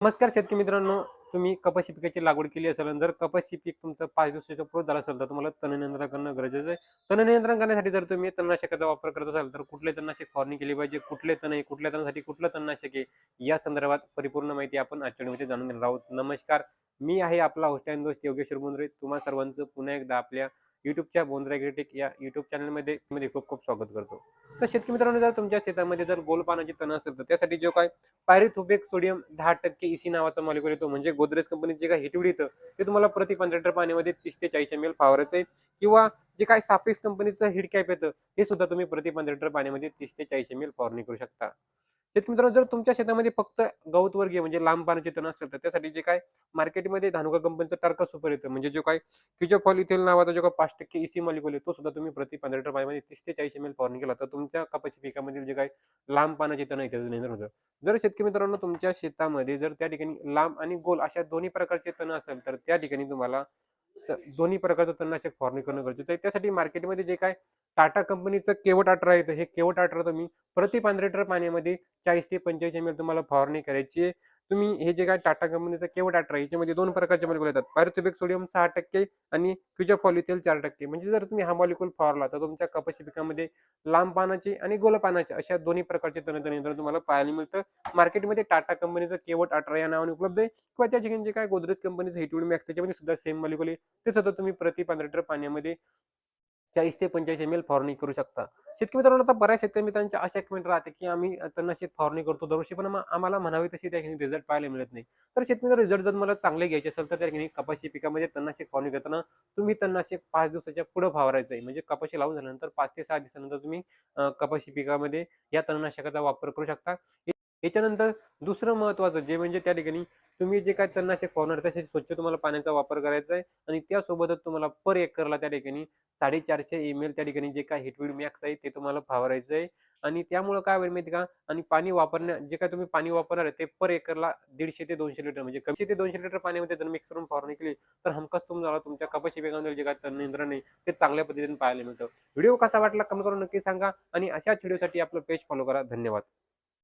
नमस्कार शेतकरी मित्रांनो तुम्ही कपाशी पिकाची लागवड केली असेल आणि जर कपाशी पीक तुमचं पाच दिवसाच्या पुढे झालं असेल तर तुम्हाला तणनियंत्रण करणं गरजेचं आहे. तणनियंत्रण करण्यासाठी जर तुम्ही तणनाशकाचा वापर करत असाल तर कुठले तणनाशक फवारणी केली पाहिजे कुठले तण आहे कुठल्या तणासाठी कुठलं तणनाशक आहे या संदर्भात परिपूर्ण माहिती आपण आजच्या व्हिडिओमध्ये जाणून घेणार आहोत. नमस्कार मी आहे आपला होस्ट दोस्त योगेश्वर बोंद्रे तुम्हा सर्वांचं पुन्हा एकदा आपल्या युट्यूबच्या बोंद्रा या युट्यूब चॅनलमध्ये मध्ये खूप खूप स्वागत करतो. तर शेतकरी मित्रांनो जर तुमच्या शेतामध्ये जर गोल पानाची तण असेल तर त्यासाठी जो काय पायरिथोपेक सोडियम दहा टक्के इसी नावाचा मॉलिक्युल येतो म्हणजे गोदरेज कंपनीचे जे काय हिटविड येतं ते तुम्हाला प्रति पंधरा लिटर पाण्यामध्ये तीस ते चाळीस एम एल फावरायचं आहे किंवा जे काय सापेक्स कंपनीचं हिडकॅप येतं हे सुद्धा तुम्ही प्रति पंधरा लिटर पाण्यामध्ये तीस ते चाळीस एम एल फवारणी करू शकता. शेतकरी मित्रांनो जर तुमच्या शेतामध्ये फक्त गवत वर्गीय म्हणजे लांब पानाचे तण असेल तर त्यासाठी जे काय मार्केटमध्ये धानुका कंपनीचं टार्का सुपर येतं. म्हणजे जो काय क्युजोफॉल इथेल नावाचा जो काय पाच टक्के इसी मालिकोल आहे तो सुद्धा तुम्ही प्रति पंधरा लिटर पाण्यामध्ये तीस ते चाळीस एम एल फवारणी केला तर तुमच्या कपाशी पिकामधील जे काय लांब पानाचे तण आहे त्याचं नियंत्रण होतं. जर शेतकरी मित्रांनो तुमच्या शेतामध्ये जर त्या ठिकाणी लांब आणि गोल अशा दोन्ही प्रकारचे तण असेल तर त्या ठिकाणी तुम्हाला दोन्ही प्रकारचं तणनाशक फवारणी करणं गरजेचं आहे. त्यासाठी मार्केटमध्ये जे काय टाटा कंपनीचं केवट अठरा येतं हे केवट अठरा तुम्ही प्रति पंधरा लिटर पाण्यामध्ये चाळीस ते पंचेचाळीस एम एल तुम्हाला फवारणी करायची आहे. तुम्ही हे जे काय टाटा कंपनीचं केवट अठरा याच्यामध्ये दोन प्रकारचे मॉलिक्युल येतात. पायरोथोबिक सोडियम सहा टक्के आणि क्युजोफॉलिथेल चार टक्के. म्हणजे जर तुम्ही हा मॉलिक्युल फवारला तर तुमच्या कपाशी पिकामध्ये लांब पानाचे आणि गोल पानाचे अशा दोन्ही प्रकारचे तणतण यंत्र तुम्हाला पाहायला मिळतं. मार्केटमध्ये टाटा कंपनीचं केवट अठरा या नावाने उपलब्ध आहे. किंवा त्या ठिकाणी जे काय गोदरेज कंपनीचं हिटवूड मॅक्स त्याच्यामध्ये सुद्धा सेम मॉलिक्युल आहे. ते सुद्धा तुम्ही प्रति पंधरा लिटर पाण्यामध्ये चाळीस ते पंचेचाळीस एम एल फवारणी करू शकता. शेतकरी मित्रांनो आता बऱ्याच शेतकरी मित्रांच्या अशा कमेंट राहते की आम्ही तणनाशक फवारणी करतो दरवर्षी पण आम्हाला म्हणावी तशी त्या ठिकाणी रिझल्ट पाहायला मिळत नाही. तर शेतकरी रिझल्ट जर मला चांगले घ्यायचे असेल तर त्या ठिकाणी कपाशी पिकामध्ये तणनाशक फवारणी करताना तुम्ही तणनाशक पाच दिवसाच्या पुढे फवारायचं आहे. म्हणजे कपाशी लावून झाल्यानंतर पाच ते सहा दिवसानंतर तुम्ही कपाशी पिकामध्ये या तणनाशकाचा वापर करू शकता. याच्यानंतर दुसरं महत्वाचं जे म्हणजे त्या ठिकाणी तुम्ही जे काय तणनाशक फवारणार त्यासाठी स्वच्छ तुम्हाला पाण्याचा वापर करायचा आहे आणि त्यासोबतच तुम्हाला पर एकरला त्या ठिकाणी साडेचारशे एम एल त्या ठिकाणी जे काय हिटवीड मॅक्स आहे ते तुम्हाला फवारायचं आहे. आणि त्यामुळे काय होईल माहिती का? आणि पाणी वापरण्या जे काय तुम्ही पाणी वापरणार आहे ते पर एकरला दीडशे ते दोनशे लिटर म्हणजे कमीशे ते दोनशे लिटर पाण्यामध्ये जर मिक्स करून फवारणी केली तर हमखास तुम्हाला तुमच्या कपाशी पिकामध्ये जे काय तण नियंत्रण आहे ते चांगल्या पद्धतीने पाहायला मिळतं. व्हिडिओ कसा वाटला कमेंट करून नक्की सांगा आणि अशाच व्हिडिओसाठी आपलं पेज फॉलो करा. धन्यवाद.